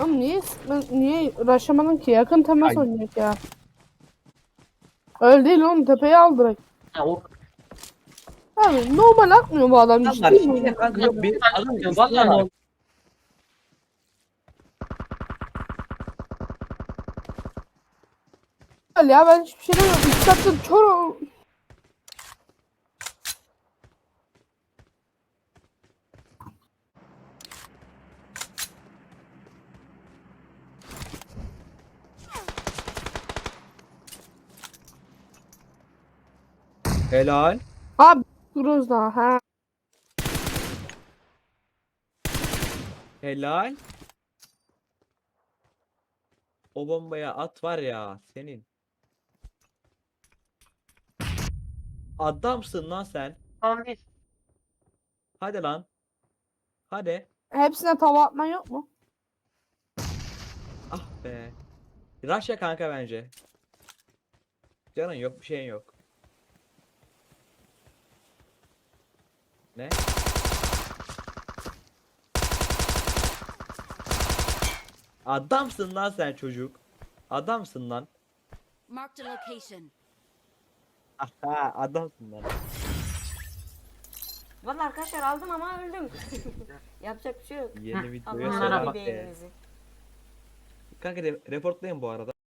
Oğlum niye niye raşamadın ki? Yakın temas Ay. oynayacak ya. Öyle değil oğlum tepeyi al direkt. Ha, o Abi normal atmıyor bu adam Adamlar mi? yine kanka yok bir adam Ya vallahi var. normal. Normal ya ben hiçbir şey demiyorum. İki saattir kör ol- Helal. Abi dururuz daha ha. Helal. O bombaya at var ya senin. Adamsın lan sen. Bir. Hadi lan. Hadi. Hepsine tava atman yok mu? Ah be. Russia kanka bence. Canın yok bir şeyin yok. Ne? Adamsın lan sen çocuk. Adamsın lan. Marked a location. Aha adamsın lan. Vallahi arkadaşlar aldım ama öldüm. Yapacak bir şey yok. Yeni videoya Allah'ın selam abi beyninizi. Kanka de reportlayın bu arada.